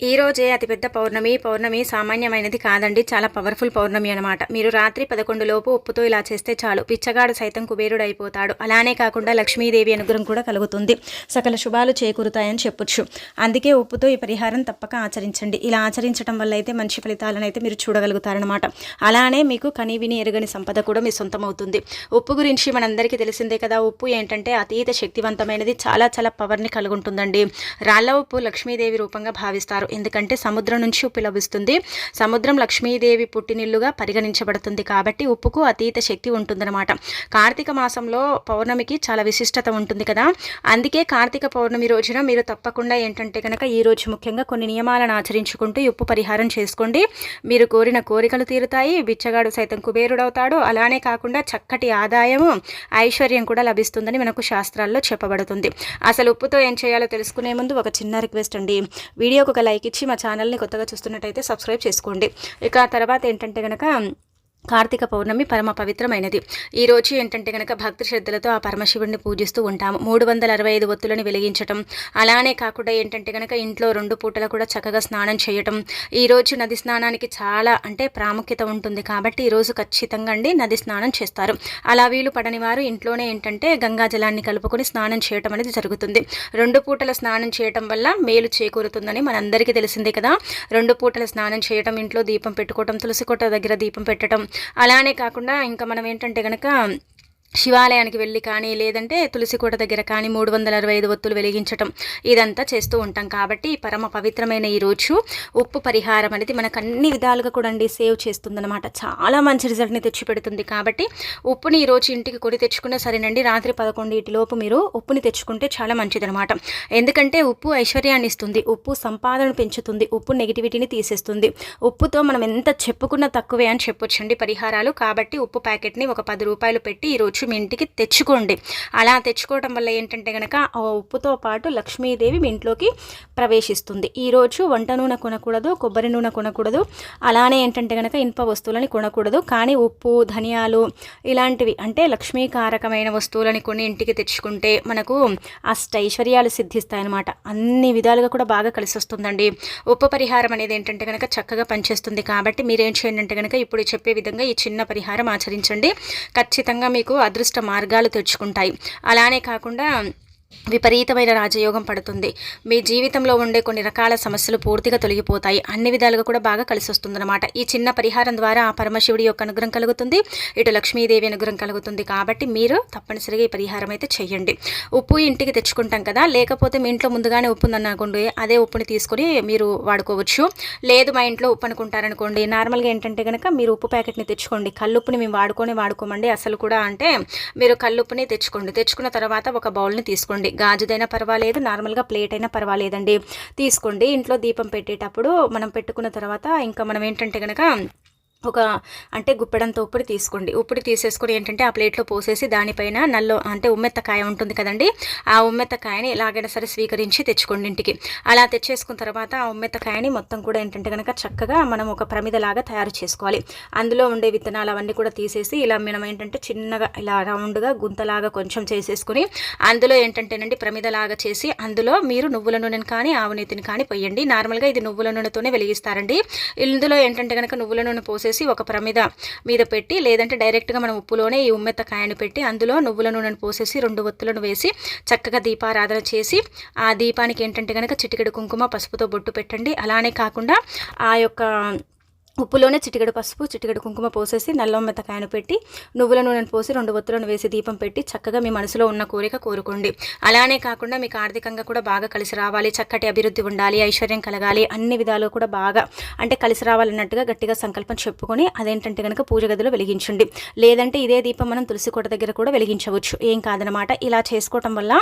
ఈ రోజే అతిపెద్ద పౌర్ణమి. పౌర్ణమి సామాన్యమైనది కాదండి చాలా పవర్ఫుల్ పౌర్ణమి అనమాట మీరు రాత్రి పదకొండు లోపు ఉప్పుతో ఇలా చేస్తే చాలు. పిచ్చగాడు సైతం కుబేరుడు అయిపోతాడు అలానే కాకుండా లక్ష్మీదేవి అనుగ్రహం కూడా కలుగుతుంది. సకల శుభాలు చేకూరుతాయని చెప్పొచ్చు. అందుకే ఉప్పుతో ఈ పరిహారం తప్పక ఆచరించండి. ఇలా ఆచరించడం వల్ల అయితే మంచి ఫలితాలను అయితే మీరు చూడగలుగుతారనమాట అలానే మీకు కని విని ఎరగని సంపద కూడా మీ సొంతం అవుతుంది ఉప్పు గురించి మనందరికీ తెలిసిందే కదా. ఉప్పు ఏంటంటే అతీత శక్తివంతమైనది. చాలా చాలా పవర్ని కలుగుంటుందండి. రాళ్ళ రాళ్ళ ఉప్పు లక్ష్మీదేవి రూపంగా భావిస్తారు. ఎందుకంటే సముద్రం నుంచి ఉప్పు లభిస్తుంది. సముద్రం లక్ష్మీదేవి పుట్టినిల్లుగా పరిగణించబడుతుంది కాబట్టి ఉప్పుకు అతీత శక్తి ఉంటుందన్నమాట. కార్తీక మాసంలో పౌర్ణమికి చాలా విశిష్టత ఉంటుంది కదా. అందుకే కార్తీక పౌర్ణమి రోజున మీరు తప్పకుండా ఏంటంటే కనుక ఈ రోజు ముఖ్యంగా కొన్ని నియమాలను ఆచరించుకుంటూ ఉప్పు పరిహారం చేసుకోండి. మీరు కోరిన కోరికలు తీరుతాయి. బిచ్చగాడు సైతం కుబేరుడవుతాడు. అలానే కాకుండా చక్కటి ఆదాయము ఐశ్వర్యం కూడా లభిస్తుందని మనకు శాస్త్రాల్లో చెప్పబడుతుంది. అసలు ఉప్పుతో ఏం చేయాలో తెలుసుకునే ముందు ఒక చిన్న రిక్వెస్ట్ అండి. వీడియోకి ఒక లైక్ ఇచ్చి మా ఛానల్ని కొత్తగా చూస్తున్నట్టయితే సబ్స్క్రైబ్ చేసుకోండి. ఇక ఆ తర్వాత ఏంటంటే కనుక కార్తీక పౌర్ణమి పరమ పవిత్రమైనది. ఈ రోజు ఏంటంటే కనుక భక్తి శ్రద్ధలతో ఆ పరమశివుడిని పూజిస్తూ ఉంటాము. మూడు వందల అరవై ఐదు ఒత్తులను వెలిగించటం అలానే కాకుండా ఏంటంటే కనుక ఇంట్లో రెండు పూటలు కూడా చక్కగా స్నానం చేయటం. ఈరోజు నది స్నానానికి చాలా అంటే ప్రాముఖ్యత ఉంటుంది కాబట్టి ఈరోజు ఖచ్చితంగా అండి నది స్నానం చేస్తారు. అలా వీలు పడని వారు ఇంట్లోనే ఏంటంటే గంగా జలాన్ని కలుపుకొని స్నానం చేయటం అనేది జరుగుతుంది. రెండు పూటల స్నానం చేయటం వల్ల మేలు చేకూరుతుందని మనందరికీ తెలిసిందే కదా. రెండు పూటల స్నానం చేయటం ఇంట్లో దీపం పెట్టుకోవటం తులసి కోట దగ్గర దీపం పెట్టడం అలానే కాకుండా ఇంకా మనం ఏంటంటే కనుక శివాలయానికి వెళ్ళి కానీ లేదంటే తులసికోట దగ్గర కానీ మూడు వందల అరవై ఐదు ఒత్తులు వెలిగించటం ఇదంతా చేస్తూ ఉంటాం. కాబట్టి పరమ పవిత్రమైన ఈ రోజు ఉప్పు పరిహారం అనేది మనకు అన్ని విధాలుగా కూడా అండి సేవ్ చేస్తుందన్నమాట. చాలా మంచి రిజల్ట్ని తెచ్చిపెడుతుంది. కాబట్టి ఉప్పుని ఈరోజు ఇంటికి కొని తెచ్చుకున్నా సరేనండి. రాత్రి పదకొండింటి లోపు మీరు ఉప్పుని తెచ్చుకుంటే చాలా మంచిదనమాట ఎందుకంటే ఉప్పు ఐశ్వర్యాన్ని ఇస్తుంది ఉప్పు సంపాదన పెంచుతుంది ఉప్పు నెగిటివిటీని తీసేస్తుంది. ఉప్పుతో మనం ఎంత చెప్పుకున్నా తక్కువే అని చెప్పొచ్చండి పరిహారాలు. కాబట్టి ఉప్పు ప్యాకెట్ని ఒక పది రూపాయలు పెట్టి ఈరోజు మీ ఇంటికి తెచ్చుకోండి. అలా తెచ్చుకోవడం వల్ల ఏంటంటే కనుక ఆ ఉప్పుతో పాటు లక్ష్మీదేవి మీ ఇంట్లోకి ప్రవేశిస్తుంది. ఈరోజు వంట నూనె కొనకూడదు కొబ్బరి నూనె కొనకూడదు. అలానే ఏంటంటే కనుక ఇనుప వస్తువులని కొనకూడదు. కానీ ఉప్పు ధనియాలు ఇలాంటివి అంటే లక్ష్మీకారకమైన వస్తువులని కొన్ని ఇంటికి తెచ్చుకుంటే మనకు అష్ట ఐశ్వర్యాలు సిద్ధిస్తాయన్నమాట. అన్ని విధాలుగా కూడా బాగా కలిసి వస్తుందండి ఉప్పు పరిహారం అనేది ఏంటంటే కనుక చక్కగా పనిచేస్తుంది కాబట్టి మీరేం చేయండి అంటే కనుక ఇప్పుడు చెప్పే విధంగా ఈ చిన్న పరిహారం ఆచరించండి. ఖచ్చితంగా మీకు అదృష్ట మార్గాలు తెచ్చుకుంటాయి. అలానే కాకుండా విపరీతమైన రాజయోగం పడుతుంది. మీ జీవితంలో ఉండే కొన్ని రకాల సమస్యలు పూర్తిగా తొలగిపోతాయి. అన్ని విధాలుగా కూడా బాగా కలిసి వస్తుందన్నమాట ఈ చిన్న పరిహారం ద్వారా ఆ పరమశివుడి యొక్క అనుగ్రహం కలుగుతుంది. ఇటు లక్ష్మీదేవి అనుగ్రహం కలుగుతుంది కాబట్టి మీరు తప్పనిసరిగా ఈ పరిహారం అయితే చేయండి. ఉప్పు ఇంటికి తెచ్చుకుంటాం కదా లేకపోతే మీ ఇంట్లో ముందుగానే ఉప్పు ఉందనుకోండి అదే ఉప్పుని తీసుకొని మీరు వాడుకోవచ్చు. లేదు మా ఇంట్లో ఉప్పు అనుకుంటారనుకోండి నార్మల్గా ఏంటంటే కనుక మీరు ఉప్పు ప్యాకెట్ని తెచ్చుకోండి. కల్లుప్పుని మేము వాడుకొని వాడుకోమండి. అసలు కూడా అంటే మీరు కల్లుప్పుని తెచ్చుకోండి. తెచ్చుకున్న తర్వాత ఒక బౌల్ని తీసుకోండి గాజుదైనా పర్వాలేదు నార్మల్గా ప్లేట్ అయినా పర్వాలేదండి. తీసుకోండి. ఇంట్లో దీపం పెట్టేటప్పుడు మనం పెట్టుకున్న తర్వాత ఇంకా మనం ఏంటంటే కనుక ఒక అంటే గుప్పెడంత ఉప్పుడి తీసుకోండి. ఉప్పుడి తీసేసుకొని ఏంటంటే ఆ ప్లేట్లో పోసేసి దానిపైన నల్లో అంటే ఉమ్మెత్తకాయ ఉంటుంది కదండి. ఆ ఉమ్మెత్తకాయని ఎలాగైనా సరే స్వీకరించి తెచ్చుకోండి ఇంటికి. అలా తెచ్చేసుకున్న తర్వాత ఆ ఉమ్మెత్తకాయని మొత్తం కూడా ఏంటంటే కనుక చక్కగా మనం ఒక ప్రమిదలాగా తయారు చేసుకోవాలి. అందులో ఉండే విత్తనాలు అవన్నీ కూడా తీసేసి ఇలా మనం ఏంటంటే చిన్నగా ఇలా రౌండ్గా గుంతలాగా కొంచెం చేసేసుకుని అందులో ఏంటంటేనండి ప్రమిదలాగా చేసి అందులో మీరు నువ్వుల నూనెని కానీ ఆవు నెత్తిని కానీ పోయండి నార్మల్గా ఇది నువ్వుల నూనెతోనే వెలిగిస్తారండి. ఇందులో ఏంటంటే కనుక నువ్వుల నూనె పోసే పోసేసి ఒక ప్రమిద మీద పెట్టి లేదంటే డైరెక్ట్గా మనం ఉప్పులోనే ఈ ఉమ్మెత్త కాయను పెట్టి అందులో నువ్వుల నూనెను పోసేసి రెండు ఒత్తులను వేసి చక్కగా దీపారాధన చేసి ఆ దీపానికి ఏంటంటే కనుక చిటికెడు కుంకుమ పసుపుతో బొట్టు పెట్టండి. అలానే కాకుండా ఆ యొక్క ఉప్పులోనే చిటికెడు పసుపు చిటికెడు కుంకుమ పోసేసి నల్ల మెత్తకాయను పెట్టి నువ్వుల నూనెను పోసి రెండు ఒత్తులను వేసి దీపం పెట్టి చక్కగా మీ మనసులో ఉన్న కోరిక కోరుకోండి. అలానే కాకుండా మీకు ఆర్థికంగా కూడా బాగా కలిసి రావాలి చక్కటి అభివృద్ధి ఉండాలి ఐశ్వర్యం కలగాలి అన్ని విధాలు కూడా బాగా అంటే కలిసి రావాలన్నట్టుగా గట్టిగా సంకల్పం చెప్పుకొని అదేంటంటే కనుక పూజ గదిలో వెలిగించండి. లేదంటే ఇదే దీపం మనం తులసి కోట దగ్గర కూడా వెలిగించవచ్చు. ఏం కాదనమాట ఇలా చేసుకోవటం వల్ల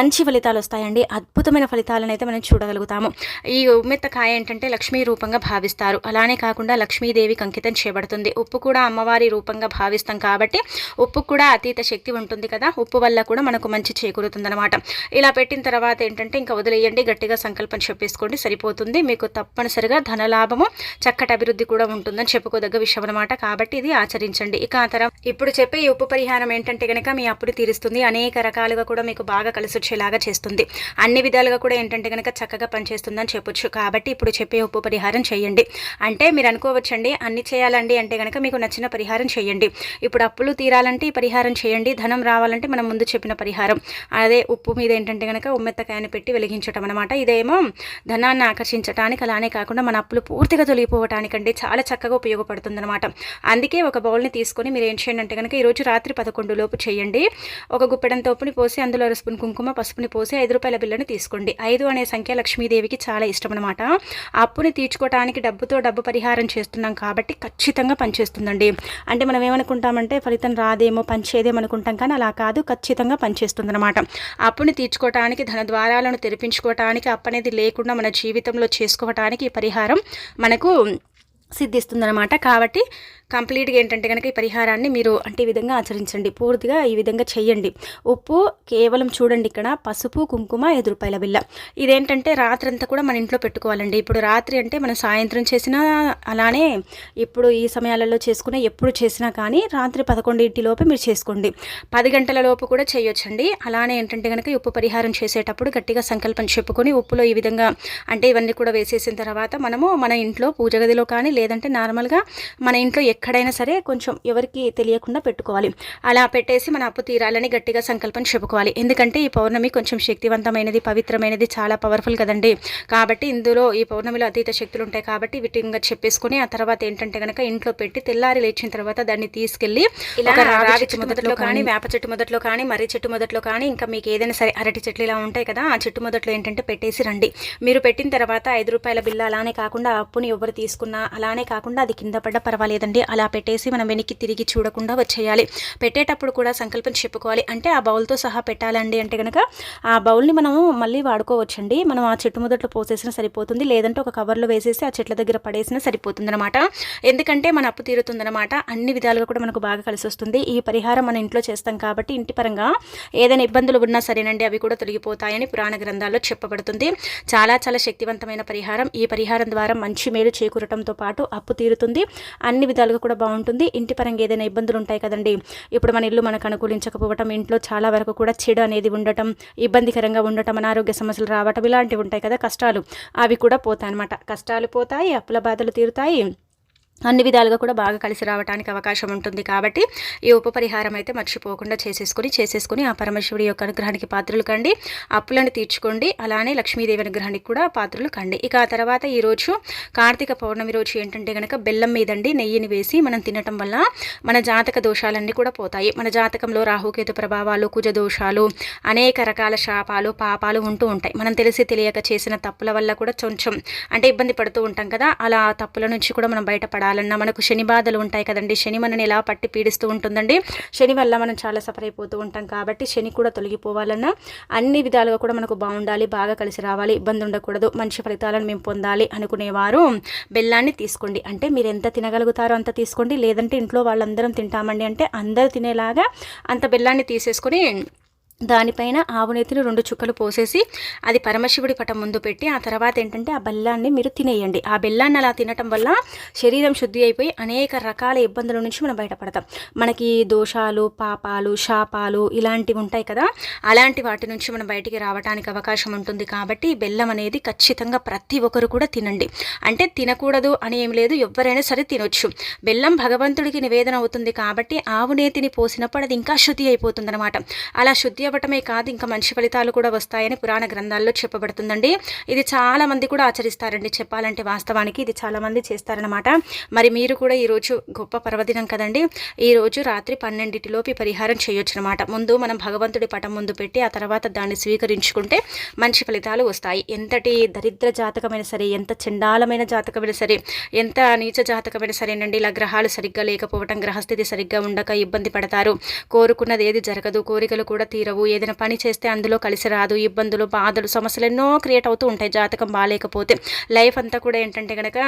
మంచి ఫలితాలు వస్తాయండి. అద్భుతమైన ఫలితాలను అయితే మనం చూడగలుగుతాము. ఈ ఉమ్మెత్తకాయ ఏంటంటే లక్ష్మీ రూపంగా భావిస్తారు. అలానే కాకుండా లక్ష్మీదేవికి అంకితం చేయబడుతుంది. ఉప్పు కూడా అమ్మవారి రూపంగా భావిస్తాం కాబట్టి ఉప్పు కూడా అతీత శక్తి ఉంటుంది కదా. ఉప్పు వల్ల కూడా మనకు మంచి చేకూరుతుందన్నమాట. ఇలా పెట్టిన తర్వాత ఏంటంటే ఇంకా వదిలేయండి. గట్టిగా సంకల్పం చెప్పేసుకోండి. సరిపోతుంది. మీకు తప్పనిసరిగా ధనలాభము చక్కటి అభివృద్ధి కూడా ఉంటుందని చెప్పుకోదగ్గ విషయం అనమాట కాబట్టి ఇది ఆచరించండి. ఇక ఆ ఇప్పుడు చెప్పే ఈ ఉప్పు పరిహారం ఏంటంటే కనుక మీ అప్పులు తీరుస్తుంది. అనేక రకాలుగా కూడా మీకు బాగా కలిసి వచ్చేలాగా చేస్తుంది. అన్ని విధాలుగా కూడా ఏంటంటే కనుక చక్కగా పనిచేస్తుందని చెప్పొచ్చు. కాబట్టి ఇప్పుడు చెప్పే ఉప్పు పరిహారం చేయండి. అంటే మీరు అనుకోవచ్చండి అన్ని చేయాలండి అంటే కనుక మీకు నచ్చిన పరిహారం చేయండి. ఇప్పుడు అప్పులు తీరాలంటే ఈ పరిహారం చేయండి ధనం రావాలంటే మనం ముందు చెప్పిన పరిహారం. అదే ఉప్పు మీద ఏంటంటే కనుక ఉమ్మెత్తకాయని పెట్టి వెలిగించటం అనమాట ఇదేమో ధనాన్ని ఆకర్షించడానికి అలానే కాకుండా మన అప్పులు పూర్తిగా తొలగిపోవటానికండి చాలా చక్కగా ఉపయోగపడుతుంది అనమాట అందుకే ఒక బౌల్ని తీసుకొని మీరు ఏం చేయండి అంటే కనుక ఈరోజు రాత్రి పదకొండు లోపు చేయండి. ఒక గుప్పెడంత ఉప్పుని పోసి అందులో స్పూన్ కుంకుమ పసుపుని పోసి ఐదు రూపాయల బిల్లని తీసుకోండి. ఐదు అనే సంఖ్య లక్ష్మీదేవికి చాలా ఇష్టం అనమాట అప్పుని తీర్చుకోవటానికి డబ్బుతో డబ్బు పరిహారం చేస్తున్నాం కాబట్టి ఖచ్చితంగా పనిచేస్తుందండి. అంటే మనం ఏమనుకుంటామంటే ఫలితం రాదేమో పనిచేదేమో అనుకుంటాం కానీ అలా కాదు ఖచ్చితంగా పనిచేస్తుంది అనమాట అప్పుని తీర్చుకోవటానికి ధన ద్వారాలను తెరిపించుకోవటానికి అప్పనేది లేకుండా మన జీవితంలో చేసుకోవటానికి ఈ పరిహారం మనకు సిద్ధిస్తుందనమాట కాబట్టి కంప్లీట్గా ఏంటంటే కనుక ఈ పరిహారాన్ని మీరు అంటే ఈ విధంగా ఆచరించండి. పూర్తిగా ఈ విధంగా చేయండి ఉప్పు కేవలం చూడండి ఇక్కడ పసుపు కుంకుమ ఐదు రూపాయల బిల్ల ఇదేంటంటే రాత్రి అంతా కూడా మన ఇంట్లో పెట్టుకోవాలండి. ఇప్పుడు రాత్రి అంటే మనం సాయంత్రం చేసినా అలానే ఇప్పుడు ఈ సమయాలలో చేసుకునే ఎప్పుడు చేసినా కానీ రాత్రి పదకొండింటి లోపే మీరు చేసుకోండి. పది గంటల లోపు కూడా చేయొచ్చండి. అలానే ఏంటంటే కనుక ఉప్పు పరిహారం చేసేటప్పుడు గట్టిగా సంకల్పం చెప్పుకొని ఉప్పులో ఈ విధంగా అంటే ఇవన్నీ కూడా వేసేసిన తర్వాత మనము మన ఇంట్లో పూజ గదిలో కానీ లేదంటే నార్మల్గా మన ఇంట్లో ఎక్కడైనా సరే కొంచెం ఎవరికి తెలియకుండా పెట్టుకోవాలి. అలా పెట్టేసి మన అప్పు తీరాలని గట్టిగా సంకల్పం చెప్పుకోవాలి. ఎందుకంటే ఈ పౌర్ణమి కొంచెం శక్తివంతమైనది పవిత్రమైనది చాలా పవర్ఫుల్ కదండి. కాబట్టి ఇందులో ఈ పౌర్ణమిలో అతీత శక్తులు ఉంటాయి కాబట్టి వీటిగా చెప్పేసుకుని ఆ తర్వాత ఏంటంటే కనుక ఇంట్లో పెట్టి తెల్లారి లేచిన తర్వాత దాన్ని తీసుకెళ్ళి ఇలా రావి చెట్టు మొదట్లో కానీ వేప చెట్టు మొదట్లో కానీ మర్రి చెట్టు మొదట్లో కానీ ఇంకా మీకు ఏదైనా సరే అరటి చెట్లు ఇలా ఉంటాయి కదా ఆ చెట్టు మొదట్లో ఏంటంటే పెట్టేసి రండి. మీరు పెట్టిన తర్వాత ఐదు రూపాయల బిల్ల అలానే కాకుండా అప్పుని ఎవరు తీసుకున్నా అలానే కాకుండా అది కింద పడ్డ పర్వాలేదండి. అలా పెట్టేసి మనం వెనక్కి తిరిగి చూడకుండా వచ్చేయాలి. పెట్టేటప్పుడు కూడా సంకల్పం చెప్పుకోవాలి. అంటే ఆ బౌల్తో సహా పెట్టాలండి అంటే కనుక ఆ బౌల్ని మనము మళ్ళీ వాడుకోవచ్చండి. మనం ఆ చెట్టు మొదట్లో పోసేసినా సరిపోతుంది. లేదంటే ఒక కవర్లో వేసేసి ఆ చెట్ల దగ్గర పడేసినా సరిపోతుందనమాట ఎందుకంటే మన అప్పు తీరుతుందనమాట అన్ని విధాలుగా కూడా మనకు బాగా కలిసి వస్తుంది. ఈ పరిహారం మన ఇంట్లో చేస్తాం కాబట్టి ఇంటి పరంగా ఏదైనా ఇబ్బందులు ఉన్నా సరేనండి అవి కూడా తొలగిపోతాయని పురాణ గ్రంథాల్లో చెప్పబడుతుంది. చాలా చాలా శక్తివంతమైన పరిహారం. ఈ పరిహారం ద్వారా మంచి మేలు చేకూరటంతో పాటు అప్పు తీరుతుంది. అన్ని విధాలుగా కూడా బాగుంటుంది. ఇంటి పరంగా ఏదైనా ఇబ్బందులు ఉంటాయి కదండి. ఇప్పుడు మన ఇల్లు మనకు అనుకూలించకపోవటం ఇంట్లో చాలా వరకు కూడా చెడు అనేది ఉండటం ఇబ్బందికరంగా ఉండటం అనారోగ్య సమస్యలు రావటం ఇలాంటివి ఉంటాయి కదా కష్టాలు. అవి కూడా పోతాయి అనమాట కష్టాలు పోతాయి అప్పుల బాధలు తీరుతాయి. అన్ని విధాలుగా కూడా బాగా కలిసి రావడానికి అవకాశం ఉంటుంది కాబట్టి ఈ ఉపపరిహారం అయితే మర్చిపోకుండా చేసేసుకొని చేసేసుకొని ఆ పరమేశ్వరుడి యొక్క అనుగ్రహానికి పాత్రలు కండి అప్పులను తీర్చుకోండి అలానే లక్ష్మీదేవి అనుగ్రహానికి కూడా పాత్రలు కండి. ఇక ఆ తర్వాత ఈరోజు కార్తీక పౌర్ణమి రోజు ఏంటంటే కనుక బెల్లం మీదండి నెయ్యిని వేసి మనం తినటం వల్ల మన జాతక దోషాలన్నీ కూడా పోతాయి. మన జాతకంలో రాహుకేతు ప్రభావాలు కుజ దోషాలు అనేక రకాల శాపాలు పాపాలు ఉంటూ ఉంటాయి. మనం తెలిసి తెలియక చేసిన తప్పుల వల్ల కూడా కొంచెం అంటే ఇబ్బంది పడుతూ ఉంటాం కదా అలా తప్పుల నుంచి కూడా మనం బయటపడాలి. పడాలన్నా మనకు శని బాధలు ఉంటాయి కదండి. శని మనని ఎలా పట్టి పీడిస్తూ ఉంటుందండి? శని వల్ల మనం చాలా సఫర్ అయిపోతూ ఉంటాం కాబట్టి శని కూడా తొలగిపోవాలన్నా అన్ని విధాలుగా కూడా మనకు బాగుండాలి బాగా కలిసి రావాలి ఇబ్బంది ఉండకూడదు మంచి ఫలితాలను మేము పొందాలి అనుకునేవారు. బెల్లాన్ని తీసుకోండి. అంటే మీరు ఎంత తినగలుగుతారో అంత తీసుకోండి. లేదంటే ఇంట్లో వాళ్ళందరం తింటామండి అంటే అందరు తినేలాగా అంత బెల్లాన్ని తీసేసుకొని దానిపైన ఆవు నెత్తిని రెండు చుక్కలు పోసేసి అది పరమశివుడి పటం ముందు పెట్టి ఆ తర్వాత ఏంటంటే ఆ బెల్లాన్ని మీరు తినేయండి. ఆ బెల్లాన్ని అలా తినటం వల్ల శరీరం శుద్ధి అయిపోయి అనేక రకాల ఇబ్బందుల నుంచి మనం బయటపడతాం. మనకి దోషాలు పాపాలు శాపాలు ఇలాంటివి ఉంటాయి కదా. అలాంటి వాటి నుంచి మనం బయటికి రావడానికి అవకాశం ఉంటుంది కాబట్టి బెల్లం అనేది ఖచ్చితంగా ప్రతి ఒక్కరు కూడా తినండి. అంటే తినకూడదు అని ఏం లేదు ఎవరైనా సరే తినొచ్చు. బెల్లం భగవంతుడికి నివేదన అవుతుంది కాబట్టి ఆవు నేతిని పోసినప్పుడు అది ఇంకా శుద్ధి అయిపోతుంది అలా శుద్ధి అవ్వటమే కాదు ఇంకా మంచి ఫలితాలు కూడా వస్తాయని పురాణ గ్రంథాల్లో చెప్పబడుతుందండి. ఇది చాలా మంది కూడా ఆచరిస్తారండి చెప్పాలంటే వాస్తవానికి. ఇది చాలా మంది చేస్తారనమాట మరి మీరు కూడా ఈరోజు గొప్ప పర్వదినం కదండి. ఈరోజు రాత్రి పన్నెండింటిలోపు పరిహారం చేయొచ్చు అనమాట ముందు మనం భగవంతుడి పటం ముందు పెట్టి ఆ తర్వాత దాన్ని స్వీకరించుకుంటే మంచి ఫలితాలు వస్తాయి. ఎంతటి దరిద్ర జాతకమైన సరే ఎంత చండాలమైన జాతకమైన సరే ఎంత నీచ జాతకమైన సరేనండి ఇలా గ్రహాలు సరిగ్గా లేకపోవటం గ్రహస్థితి సరిగ్గా ఉండక ఇబ్బంది పడతారు. కోరుకున్నది ఏది జరగదు కోరికలు కూడా తీరవు. రావు ఏదైనా పని చేస్తే అందులో కలిసి రాదు. ఇబ్బందులు బాధలు సమస్యలు ఎన్నో క్రియేట్ అవుతూ ఉంటాయి. జాతకం బాగాలేకపోతే లైఫ్ అంతా కూడా ఏంటంటే కనుక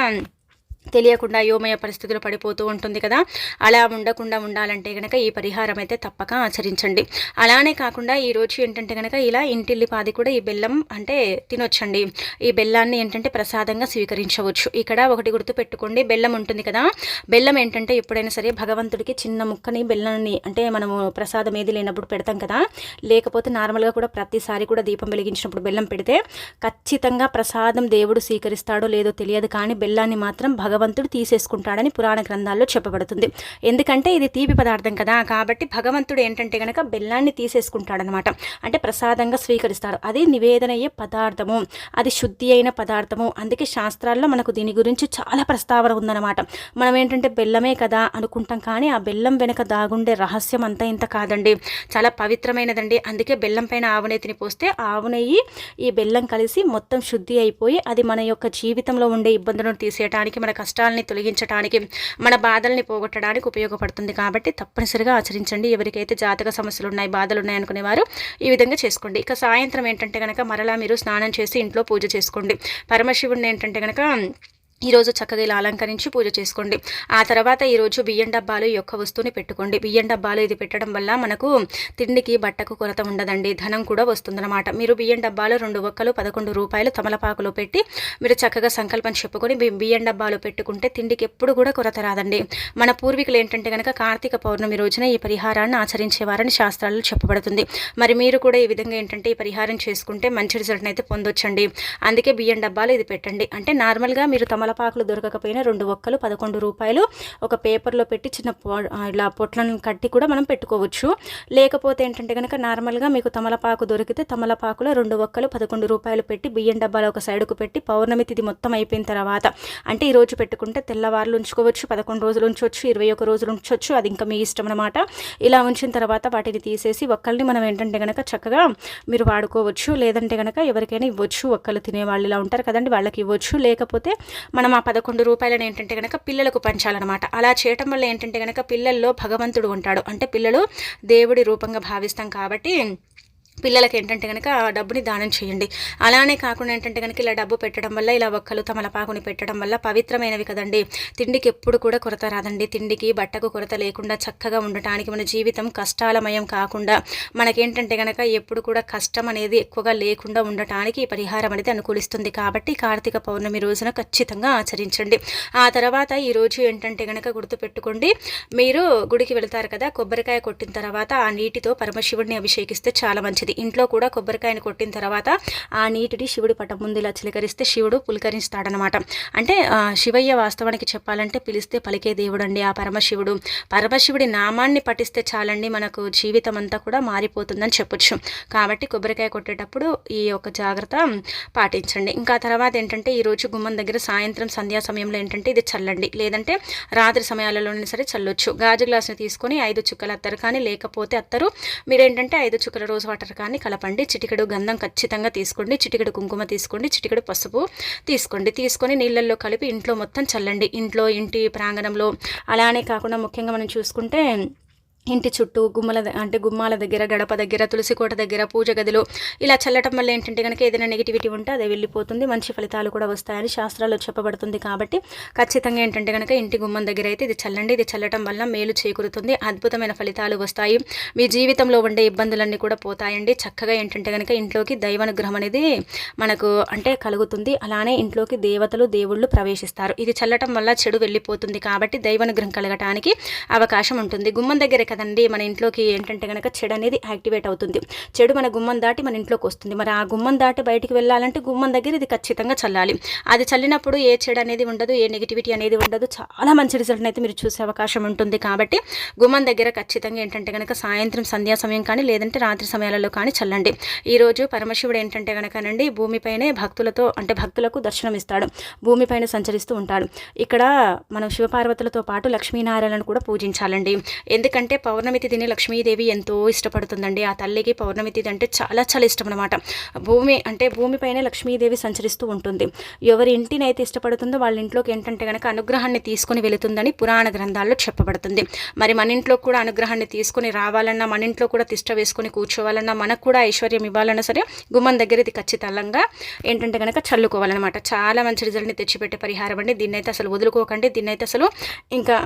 తెలియకుండా యోమయ పరిస్థితులు పడిపోతూ ఉంటుంది కదా. అలా ఉండకుండా ఉండాలంటే కనుక ఈ పరిహారం అయితే తప్పక ఆచరించండి. అలానే కాకుండా ఈరోజు ఏంటంటే కనుక ఇలా ఇంటిల్లిపాది కూడా ఈ బెల్లం అంటే తినొచ్చండి. ఈ బెల్లాన్ని ఏంటంటే ప్రసాదంగా స్వీకరించవచ్చు. ఇక్కడ ఒకటి గుర్తు పెట్టుకోండి. బెల్లం ఉంటుంది కదా. బెల్లం ఏంటంటే ఎప్పుడైనా సరే భగవంతుడికి చిన్న ముక్కని బెల్లాన్ని అంటే మనము ప్రసాదం ఏది లేనప్పుడు పెడతాం కదా. లేకపోతే నార్మల్గా కూడా ప్రతిసారి కూడా దీపం వెలిగించినప్పుడు బెల్లం పెడితే ఖచ్చితంగా ప్రసాదం దేవుడు స్వీకరిస్తాడో లేదో తెలియదు. కానీ బెల్లాన్ని మాత్రం భగవంతుడు తీసేసుకుంటాడని పురాణ గ్రంథాల్లో చెప్పబడుతుంది. ఎందుకంటే ఇది తీపి పదార్థం కదా కాబట్టి భగవంతుడు ఏంటంటే కనుక బెల్లాన్ని తీసేసుకుంటాడనమాట. అంటే ప్రసాదంగా స్వీకరిస్తాడు. అది నివేదన అయ్యే పదార్థము అది శుద్ధి అయిన పదార్థము. అందుకే శాస్త్రాల్లో మనకు దీని గురించి చాలా ప్రస్తావన ఉందన్నమాట. మనం ఏంటంటే బెల్లమే కదా అనుకుంటాం కానీ ఆ బెల్లం వెనుక దాగుండే రహస్యం అంతా ఇంత కాదండి. చాలా పవిత్రమైనదండి. అందుకే బెల్లం పైన ఆవు నెయ్యిని పోస్తే ఆవు నెయ్యి ఈ బెల్లం కలిసి మొత్తం శుద్ధి అయిపోయి అది మన యొక్క జీవితంలో ఉండే ఇబ్బందులను తీసేయడానికి మనకు కష్టాలని తొలగించడానికి మన బాధల్ని పోగొట్టడానికి ఉపయోగపడుతుంది. కాబట్టి తప్పనిసరిగా ఆచరించండి. ఎవరికైతే జాతక సమస్యలు ఉన్నాయి బాధలు ఉన్నాయి అనుకునేవారు ఈ విధంగా చేసుకోండి. ఇక సాయంత్రం ఏంటంటే కనుక మరలా మీరు స్నానం చేసి ఇంట్లో పూజ చేసుకోండి. పరమశివుడిని ఏంటంటే కనుక ఈరోజు చక్కగా ఇలా అలంకరించి పూజ చేసుకోండి. ఆ తర్వాత ఈరోజు బియ్యం డబ్బాలు ఈ యొక్క వస్తువుని పెట్టుకోండి. బియ్యం డబ్బాలు ఇది పెట్టడం వల్ల మనకు తిండికి బట్టకు కొరత ఉండదండి. ధనం కూడా వస్తుందన్నమాట. మీరు బియ్యం డబ్బాలు రెండు ఒక్కలు పదకొండు రూపాయలు తమలపాకులో పెట్టి మీరు చక్కగా సంకల్పం చెప్పుకొని బియ్యం డబ్బాలు పెట్టుకుంటే తిండికి ఎప్పుడు కూడా కొరత రాదండి. మన పూర్వీకులు ఏంటంటే కనుక కార్తీక పౌర్ణమి రోజున ఈ పరిహారాన్ని ఆచరించేవారని శాస్త్రాల్లో చెప్పబడుతుంది. మరి మీరు కూడా ఈ విధంగా ఏంటంటే ఈ పరిహారం చేసుకుంటే మంచి రిజల్ట్ అయితే పొందొచ్చండి. అందుకే బియ్యం డబ్బాలు ఇది పెట్టండి. అంటే నార్మల్గా మీరు తమల తలపాకులు దొరకకపోయినా రెండు ఒక్కలు పదకొండు రూపాయలు ఒక పేపర్లో పెట్టి చిన్న ఇలా పొట్లను కట్టి కూడా మనం పెట్టుకోవచ్చు. లేకపోతే ఏంటంటే కనుక నార్మల్గా మీకు తమలపాకు దొరికితే తమలపాకులో రెండు ఒక్కలు పదకొండు రూపాయలు పెట్టి బియ్యం డబ్బాలు ఒక సైడుకు పెట్టి పౌర్ణమి తిది మొత్తం అయిపోయిన తర్వాత అంటే ఈ రోజు పెట్టుకుంటే తెల్లవారులు ఉంచుకోవచ్చు పదకొండు రోజులు ఉంచవచ్చు ఇరవై ఒక రోజులు ఉంచవచ్చు అది ఇంకా మీ ఇష్టం అనమాట ఇలా ఉంచిన తర్వాత వాటిని తీసేసి ఒక్కల్ని మనం ఏంటంటే కనుక చక్కగా మీరు వాడుకోవచ్చు. లేదంటే కనుక ఎవరికైనా ఇవ్వచ్చు. ఒక్కళ్ళు తినేవాళ్ళు ఇలా ఉంటారు కదండి వాళ్ళకి ఇవ్వచ్చు. లేకపోతే మనం ఆ పదకొండు రూపాయలను ఏంటంటే కనుక పిల్లలకు పంచాలన్నమాట. అలా చేయటం వల్ల ఏంటంటే కనుక పిల్లల్లో భగవంతుడు ఉంటాడు. అంటే పిల్లలు దేవుడి రూపంగా భావిస్తాం కాబట్టి పిల్లలకి ఏంటంటే కనుక ఆ డబ్బుని దానం చేయండి. అలానే కాకుండా ఏంటంటే కనుక ఇలా డబ్బు పెట్టడం వల్ల ఇలా ఒక్కలు తమలపాకుని పెట్టడం వల్ల పవిత్రమైనవి కదండి. తిండికి ఎప్పుడు కూడా కొరత రాదండి. తిండికి బట్టకు కొరత లేకుండా చక్కగా ఉండటానికి మన జీవితం కష్టాలమయం కాకుండా మనకేంటంటే కనుక ఎప్పుడు కూడా కష్టం అనేది ఎక్కువగా లేకుండా ఉండటానికి ఈ పరిహారం అనేది అనుకూలిస్తుంది. కాబట్టి కార్తీక పౌర్ణమి రోజున ఖచ్చితంగా ఆచరించండి. ఆ తర్వాత ఈరోజు ఏంటంటే కనుక గుర్తుపెట్టుకోండి మీరు గుడికి వెళతారు కదా కొబ్బరికాయ కొట్టిన తర్వాత ఆ నీటితో పరమశివుడిని అభిషేకిస్తే చాలా మంచిది. మంచిది ఇంట్లో కూడా కొబ్బరికాయని కొట్టిన తర్వాత ఆ నీటిని శివుడి పటం ముందు ఇలా చిలకరిస్తే శివుడు పులకరిస్తాడనమాట. అంటే శివయ్య వాస్తవానికి చెప్పాలంటే పిలిస్తే పలికే దేవుడు అండి ఆ పరమశివుడు. పరమశివుడి నామాన్ని పఠిస్తే చాలండి మనకు జీవితం అంతా కూడా మారిపోతుందని చెప్పొచ్చు. కాబట్టి కొబ్బరికాయ కొట్టేటప్పుడు ఈ యొక్క జాగ్రత్త పాటించండి. ఇంకా తర్వాత ఏంటంటే ఈరోజు గుమ్మం దగ్గర సాయంత్రం సంధ్యా సమయంలో ఏంటంటే ఇది చల్లండి. లేదంటే రాత్రి సమయాలలోనే సరే చల్లొచ్చు. గాజు గ్లాస్ని తీసుకొని ఐదు చుక్కల అత్తరు. కానీ లేకపోతే అత్తరు. మీరేంటంటే ఐదు చుక్కల రోజు వాటర్ మిశ్రకాన్ని కలపండి. చిటికెడు గంధం ఖచ్చితంగా తీసుకోండి. చిటికెడు కుంకుమ తీసుకోండి. చిటికెడు పసుపు తీసుకోండి. తీసుకొని నీళ్ళల్లో కలిపి ఇంట్లో మొత్తం చల్లండి. ఇంట్లో ఇంటి ప్రాంగణంలో. అలానే కాకుండా ముఖ్యంగా మనం చూసుకుంటే ఇంటి చుట్టూ గుమ్మల అంటే గుమ్మాల దగ్గర గడప దగ్గర తులసి కోట దగ్గర పూజ గదిలో ఇలా చల్లటం వల్ల ఏంటంటే కనుక ఏదైనా నెగిటివిటీ ఉంటే అదే వెళ్ళిపోతుంది. మంచి ఫలితాలు కూడా వస్తాయని శాస్త్రాల్లో చెప్పబడుతుంది కాబట్టి ఖచ్చితంగా ఏంటంటే కనుక ఇంటి గుమ్మం దగ్గర అయితే ఇది చల్లండి. ఇది చల్లటం వల్ల మేలు చేకూరుతుంది. అద్భుతమైన ఫలితాలు వస్తాయి. మీ జీవితంలో ఉండే ఇబ్బందులన్నీ కూడా పోతాయండి. చక్కగా ఏంటంటే కనుక ఇంట్లోకి దైవానుగ్రహం అనేది మనకు అంటే కలుగుతుంది. అలానే ఇంట్లోకి దేవతలు దేవుళ్ళు ప్రవేశిస్తారు. ఇది చల్లటం వల్ల చెడు వెళ్ళిపోతుంది కాబట్టి దైవానుగ్రహం కలగటానికి అవకాశం ఉంటుంది. గుమ్మం దగ్గర కదండి మన ఇంట్లోకి ఏంటంటే కనుక చెడు అనేది యాక్టివేట్ అవుతుంది. చెడు మన గుమ్మం దాటి మన ఇంట్లోకి వస్తుంది. మరి ఆ గుమ్మం దాటి బయటికి వెళ్ళాలంటే గుమ్మం దగ్గర ఇది ఖచ్చితంగా చల్లాలి. అది చల్లినప్పుడు ఏ చెడు అనేది ఉండదు ఏ నెగిటివిటీ అనేది ఉండదు. చాలా మంచి రిజల్ట్ అయితే మీరు చూసే అవకాశం ఉంటుంది. కాబట్టి గుమ్మం దగ్గర ఖచ్చితంగా ఏంటంటే కనుక సాయంత్రం సంధ్యా సమయం కానీ లేదంటే రాత్రి సమయాలలో కానీ చల్లండి. ఈరోజు పరమశివుడు ఏంటంటే కనుకనండి భూమిపైనే భక్తులతో అంటే భక్తులకు దర్శనం ఇస్తాడు. భూమిపైన సంచరిస్తూ ఉంటాడు. ఇక్కడ మనం శివపార్వతులతో పాటు లక్ష్మీనారాయణను కూడా పూజించాలండి. ఎందుకంటే పౌర్ణమి తిథిని లక్ష్మీదేవి ఎంతో ఇష్టపడుతుందండి. ఆ తల్లికి పౌర్ణమి తిథి అంటే చాలా చాలా ఇష్టం అనమాట భూమి అంటే భూమిపైన లక్ష్మీదేవి సంచరిస్తూ ఉంటుంది. ఎవరి ఇంటిని అయితే ఇష్టపడుతుందో వాళ్ళ ఇంట్లోకి ఏంటంటే కనుక అనుగ్రహాన్ని తీసుకొని వెళుతుందని పురాణ గ్రంథాల్లో చెప్పబడుతుంది. మరి మన ఇంట్లో కూడా అనుగ్రహాన్ని తీసుకొని రావాలన్నా మన ఇంట్లో కూడా తిష్ట వేసుకొని కూర్చోవాలన్నా మనకు కూడా ఐశ్వర్యం ఇవ్వాలన్నా సరే గుమ్మం దగ్గర ఇది ఖచ్చితంగా ఏంటంటే కనుక చల్లుకోవాలన్నమాట. చాలా మంచి రిజల్ట్ని తెచ్చిపెట్టే పరిహారం అండి. దీన్నైతే అసలు వదులుకోకండి. దీన్నైతే అసలు ఇంకా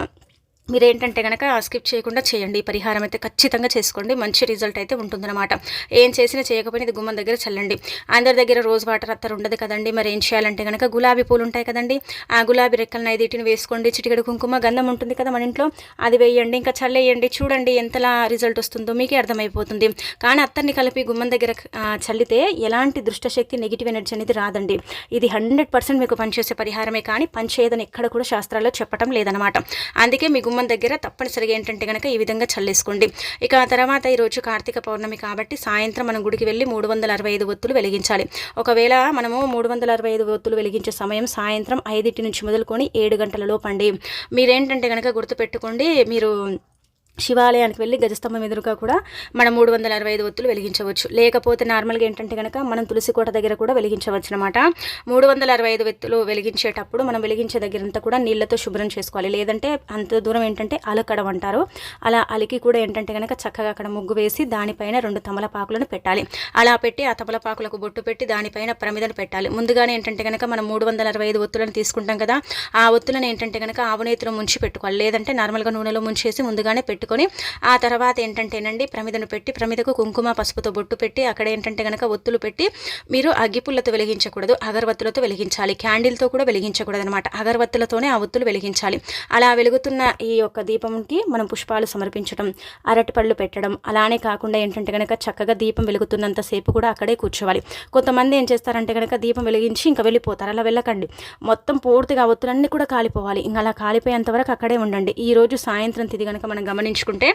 మీరు ఏంటంటే కనుక స్కిప్ చేయకుండా చేయండి. ఈ పరిహారం అయితే ఖచ్చితంగా చేసుకోండి. మంచి రిజల్ట్ అయితే ఉంటుందన్నమాట. ఏం చేసినా చేయకపోయినా ఇది గుమ్మం దగ్గర చల్లండి. అందరి దగ్గర రోజ్ వాటర్ అత్తరు ఉండదు కదండి. మరి ఏం చేయాలంటే కనుక గులాబీ పూలు ఉంటాయి కదండి. ఆ గులాబీ రెక్కలను ఐదుటిని వేసుకోండి. చిటికెడు కుంకుమ గంధం ఉంటుంది కదా మన ఇంట్లో. అది వేయండి. ఇంకా చల్లేయండి. చూడండి ఎంతలా రిజల్ట్ వస్తుందో మీకే అర్థమైపోతుంది. కానీ అత్తర్ని కలిపి గుమ్మం దగ్గర చల్లితే ఎలాంటి దుష్టశక్తి నెగిటివ్ ఎనర్జీ అనేది రాదండి. ఇది హండ్రెడ్ పర్సెంట్ మీకు పనిచేసే పరిహారమే కానీ పనిచేయదని ఎక్కడ కూడా శాస్త్రాల్లో చెప్పడం లేదనమాట అందుకే మీ గుమ్మం దగ్గర తప్పనిసరిగా ఏంటంటే కనుక ఈ విధంగా చల్లేసుకోండి. ఇక ఆ తర్వాత ఈరోజు కార్తీక పౌర్ణమి కాబట్టి సాయంత్రం మనం గుడికి వెళ్ళి మూడు వందల అరవై ఐదు ఒత్తులు వెలిగించాలి. ఒకవేళ మనము మూడు వందల అరవై ఐదు ఒత్తులు వెలిగించే సమయం సాయంత్రం ఐదింటి నుంచి మొదలుకొని ఏడు గంటల లోపండి మీరేంటంటే కనుక గుర్తుపెట్టుకోండి మీరు శివాలయానికి వెళ్ళి గజస్తంభం ఎదురుగా కూడా మనం మూడు వందల అరవై ఐదు ఒత్తులు వెలిగించవచ్చు. లేకపోతే నార్మల్గా ఏంటంటే కనుక మనం తులసి కోట దగ్గర కూడా వెలిగించవచ్చు అనమాట మూడు వందల అరవై ఐదు ఒత్తులు వెలిగించేటప్పుడు మనం వెలిగించే దగ్గరంతా కూడా నీళ్ళతో శుభ్రం చేసుకోవాలి. లేదంటే అంత దూరం ఏంటంటే అలకడం అంటారు. అలా అలికి కూడా ఏంటంటే కనుక చక్కగా అక్కడ ముగ్గు వేసి దానిపైన రెండు తమలపాకులను పెట్టాలి. అలా పెట్టి ఆ తమలపాకులకు బొట్టు పెట్టి దానిపైన ప్రమిదను పెట్టాలి. ముందుగానే ఏంటంటే కనుక మనం మూడు వందల అరవై ఐదు ఒత్తులను తీసుకుంటాం కదా ఆ ఒత్తులను ఏంటంటే కనుక ఆవునేతిలో ముంచి పెట్టుకోవాలి. లేదంటే నార్మల్గా నూనెలో ముంచేసి ముందుగానే పెట్టుకొని ఆ తర్వాత ఏంటంటేనండి ప్రమిదను పెట్టి ప్రమిదకు కుంకుమ పసుపుతో బొట్టు పెట్టి అక్కడ ఏంటంటే కనుక ఒత్తులు పెట్టి మీరు అగ్గిపుల్లతో వెలిగించకూడదు అగరవత్తులతో వెలిగించాలి. క్యాండిల్తో కూడా వెలిగించకూడదు అనమాట అగరవత్తులతోనే ఆ ఒత్తులు వెలిగించాలి. అలా వెలుగుతున్న ఈ యొక్క దీపంకి మనం పుష్పాలు సమర్పించడం అరటిపళ్ళు పెట్టడం అలానే కాకుండా ఏంటంటే కనుక చక్కగా దీపం వెలుగుతున్నంత సేపు కూడా అక్కడే కూర్చోవాలి. కొంతమంది ఏం చేస్తారంటే కనుక దీపం వెలిగించి ఇంకా వెళ్ళిపోతారు. అలా వెళ్ళకండి. మొత్తం పూర్తిగా ఒత్తులన్నీ కూడా కాలిపోవాలి. ఇంకా అలా కాలిపోయేంత వరకు అక్కడే ఉండండి. ఈ రోజు సాయంత్రం తిది కనుక మనం గమనించుకుంటే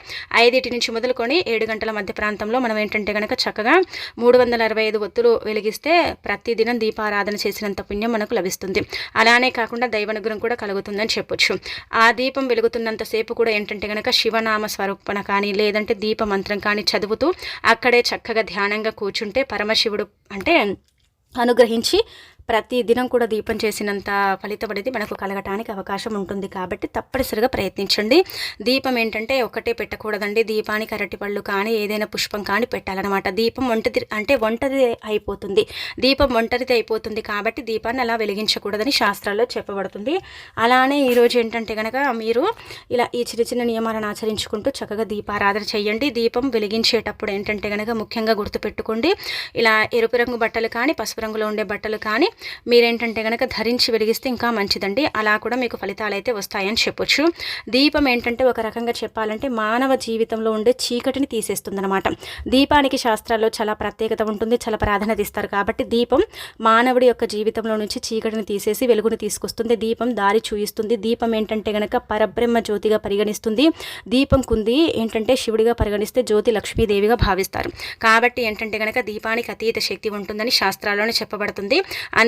ఐదింటి నుంచి మొదలుకొని ఏడు గంటల మధ్య ప్రాంతంలో మనం ఏంటంటే కనుక చక్కగా మూడు వందల అరవై ఐదు ఒత్తులు వెలిగిస్తే ప్రతిదినం దీపారాధన చేసినంత పుణ్యం మనకు లభిస్తుంది. అలానే కాకుండా దైవానుగ్రహం కూడా కలుగుతుందని చెప్పొచ్చు. ఆ దీపం వెలుగుతున్నంతసేపు కూడా ఏంటంటే కనుక శివనామ స్వరూపణ కానీ లేదంటే దీప మంత్రం కానీ చదువుతూ అక్కడే చక్కగా ధ్యానంగా కూర్చుంటే పరమశివుడు అంటే అనుగ్రహించి ప్రతి దినం కూడా దీపం చేసినంత ఫలితం అనేది మనకు కలగటానికి అవకాశం ఉంటుంది కాబట్టి తప్పనిసరిగా ప్రయత్నించండి. దీపం ఏంటంటే ఒకటే పెట్టకూడదండి. దీపానికి అరటిపళ్ళు కానీ ఏదైనా పుష్పం కానీ పెట్టాలన్నమాట. దీపం ఒంటది అంటే ఒంటది అయిపోతుంది. దీపం ఒంటరిది అయిపోతుంది కాబట్టి దీపాన్ని అలా వెలిగించకూడదని శాస్త్రాల్లో చెప్పబడుతుంది. అలానే ఈరోజు ఏంటంటే కనుక మీరు ఇలా ఈ చిన్న చిన్న నియమాలను ఆచరించుకుంటూ చక్కగా దీపారాధన చేయండి. దీపం వెలిగించేటప్పుడు ఏంటంటే కనుక ముఖ్యంగా గుర్తుపెట్టుకోండి. ఇలా ఎరుపు రంగు బట్టలు కానీ పసుపు రంగులో ఉండే బట్టలు కానీ మీరేంటంటే కనుక ధరించి వెలిగిస్తే ఇంకా మంచిదండి. అలా కూడా మీకు ఫలితాలు అయితే వస్తాయని చెప్పొచ్చు. దీపం ఏంటంటే ఒక రకంగా చెప్పాలంటే మానవ జీవితంలో ఉండే చీకటిని తీసేస్తుందన్నమాట. దీపానికి శాస్త్రాల్లో చాలా ప్రత్యేకత ఉంటుంది చాలా ప్రాధాన్యత ఇస్తారు. కాబట్టి దీపం మానవుడి యొక్క జీవితంలో నుంచి చీకటిని తీసేసి వెలుగుని తీసుకొస్తుంది. దీపం దారి చూయిస్తుంది. దీపం ఏంటంటే గనక పరబ్రహ్మ జ్యోతిగా పరిగణిస్తుంది. దీపం కుంది ఏంటంటే శివుడిగా పరిగణిస్తే జ్యోతి లక్ష్మీదేవిగా భావిస్తారు. కాబట్టి ఏంటంటే గనక దీపానికి అతీత శక్తి ఉంటుందని శాస్త్రాల్లోనే చెప్పబడుతుంది.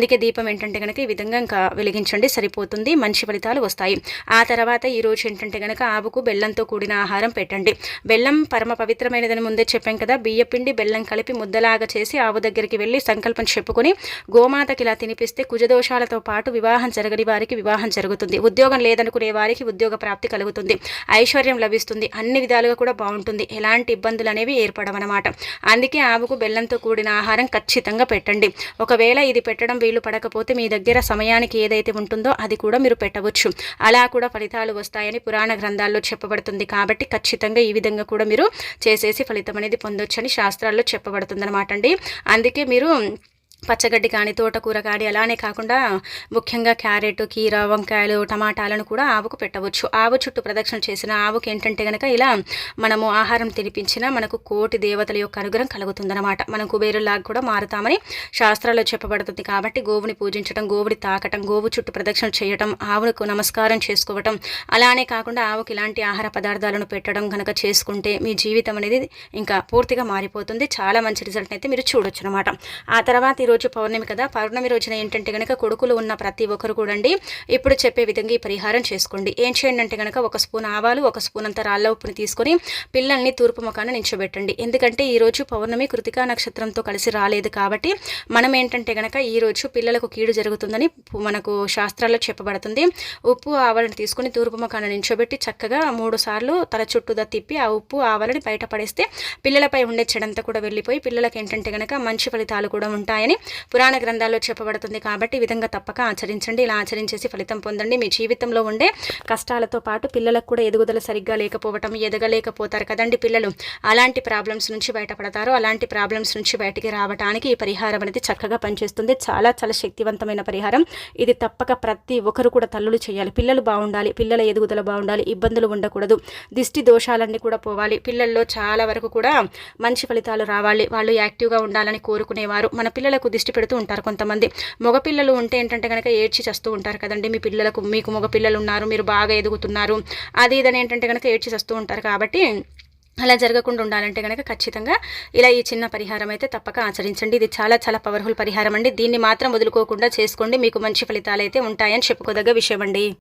అందుకే దీపం ఏంటంటే కనుక ఈ విధంగా ఇంకా వెలిగించండి సరిపోతుంది మంచి ఫలితాలు వస్తాయి. ఆ తర్వాత ఈరోజు ఏంటంటే కనుక ఆవుకు బెల్లంతో కూడిన ఆహారం పెట్టండి. బెల్లం పరమ పవిత్రమైనదని ముందే చెప్పాం కదా బియ్యపిండి బెల్లం కలిపి ముద్దలాగా చేసి ఆవు దగ్గరికి వెళ్ళి సంకల్పం చెప్పుకొని గోమాతకి ఇలా తినిపిస్తే కుజదోషాలతో పాటు వివాహం జరగని వారికి వివాహం జరుగుతుంది. ఉద్యోగం లేదనుకునే వారికి ఉద్యోగ ప్రాప్తి కలుగుతుంది. ఐశ్వర్యం లభిస్తుంది. అన్ని విధాలుగా కూడా బాగుంటుంది. ఎలాంటి ఇబ్బందులు అనేవి ఏర్పడవన్నమాట. అందుకే ఆవుకు బెల్లంతో కూడిన ఆహారం ఖచ్చితంగా పెట్టండి. ఒకవేళ ఇది పెట్టడం వీలు పడకపోతే మీ దగ్గర సమయానికి ఏదైతే ఉంటుందో అది కూడా మీరు పెట్టవచ్చు. అలా కూడా ఫలితాలు వస్తాయని పురాణ గ్రంథాల్లో చెప్పబడుతుంది కాబట్టి ఖచ్చితంగా ఈ విధంగా కూడా మీరు చేసేసి ఫలితం అనేది పొందొచ్చని శాస్త్రాల్లో చెప్పబడుతుంది అనమాట అండి. అందుకే మీరు పచ్చగడ్డి కానీ తోటకూర కానీ అలానే కాకుండా ముఖ్యంగా క్యారెట్ కీర వంకాయలు టమాటాలను కూడా ఆవుకు పెట్టవచ్చు. ఆవు చుట్టూ ప్రదక్షిణ చేసిన ఆవుకి ఏంటంటే కనుక ఇలా మనము ఆహారం తినిపించిన మనకు కోటి దేవతల యొక్క అనుగ్రహం కలుగుతుందన్నమాట. మనం కుబేరులాగా కూడా మారుతామని శాస్త్రాల్లో చెప్పబడుతుంది కాబట్టి గోవుని పూజించడం గోవుని తాకటం గోవు చుట్టూ ప్రదక్షిణ చేయటం ఆవులకు నమస్కారం చేసుకోవటం అలానే కాకుండా ఆవుకి ఇలాంటి ఆహార పదార్థాలను పెట్టడం కనుక చేసుకుంటే మీ జీవితం అనేది ఇంకా పూర్తిగా మారిపోతుంది. చాలా మంచి రిజల్ట్ అయితే మీరు చూడొచ్చు అనమాట ఆ తర్వాత ఈరోజు పౌర్ణమి కదా పౌర్ణమి రోజున ఏంటంటే కనుక కొడుకులు ఉన్న ప్రతి ఒక్కరు కూడండి ఇప్పుడు చెప్పే విధంగా ఈ పరిహారం చేసుకోండి. ఏం చేయండి అంటే కనుక ఒక స్పూన్ ఆవాలు ఒక స్పూన్ అంత రాళ్ళ ఉప్పుని తీసుకొని పిల్లల్ని తూర్పు ముఖాన నించోబెట్టండి. ఎందుకంటే ఈరోజు పౌర్ణమి కృతికా నక్షత్రంతో కలిసి రాలేదు కాబట్టి మనం ఏంటంటే కనుక ఈరోజు పిల్లలకు కీడు జరుగుతుందని మనకు శాస్త్రాల్లో చెప్పబడుతుంది. ఉప్పు ఆవాలను తీసుకొని తూర్పు ముఖాన నించోబెట్టి చక్కగా మూడు సార్లు తల చుట్టూదా తిప్పి ఆ ఉప్పు ఆవాలని బయటపడేస్తే పిల్లలపై ఉండే చెడంతా కూడా వెళ్ళిపోయి పిల్లలకి ఏంటంటే కనుక మంచి ఫలితాలు కూడా ఉంటాయని పురాణ గ్రంథాల్లో చెప్పబడుతుంది కాబట్టి ఈ విధంగా తప్పక ఆచరించండి. ఇలా ఆచరించేసి ఫలితం పొందండి. మీ జీవితంలో ఉండే కష్టాలతో పాటు పిల్లలకు కూడా ఎదుగుదల సరిగ్గా లేకపోవటం ఎదగలేకపోతారు కదండి పిల్లలు. అలాంటి ప్రాబ్లమ్స్ నుంచి బయటపడతారు. అలాంటి ప్రాబ్లమ్స్ నుంచి బయటికి రావడానికి ఈ పరిహారం అనేది చక్కగా పనిచేస్తుంది. చాలా చాలా శక్తివంతమైన పరిహారం. ఇది తప్పక ప్రతి ఒక్కరు కూడా తల్లులు చేయాలి. పిల్లలు బాగుండాలి. పిల్లల ఎదుగుదల బాగుండాలి. ఇబ్బందులు ఉండకూడదు. దిష్టి దోషాలన్నీ కూడా పోవాలి. పిల్లల్లో చాలా వరకు కూడా మంచి ఫలితాలు రావాలి. వాళ్ళు యాక్టివ్గా ఉండాలని కోరుకునేవారు. మన పిల్లలకు దిష్టి పెడుతూ ఉంటారు కొంతమంది. మగపిల్లలు ఉంటే ఏంటంటే కనుక ఏడ్చి చేస్తూ ఉంటారు కదండి. మీ పిల్లలకు మీకు మగపిల్లలు ఉన్నారు మీరు బాగా ఎదుగుతున్నారు. అది ఇదని ఏంటంటే కనుక ఏడ్చి చేస్తూ ఉంటారు కాబట్టి అలా జరగకుండా ఉండాలంటే కనుక ఖచ్చితంగా ఇలా ఈ చిన్న పరిహారం అయితే తప్పక ఆచరించండి. ఇది చాలా చాలా పవర్ఫుల్ పరిహారం అండి. దీన్ని మాత్రం వదులుకోకుండా చేసుకోండి. మీకు మంచి ఫలితాలు అయితే ఉంటాయని చెప్పుకోదగ్గ విషయం అండి.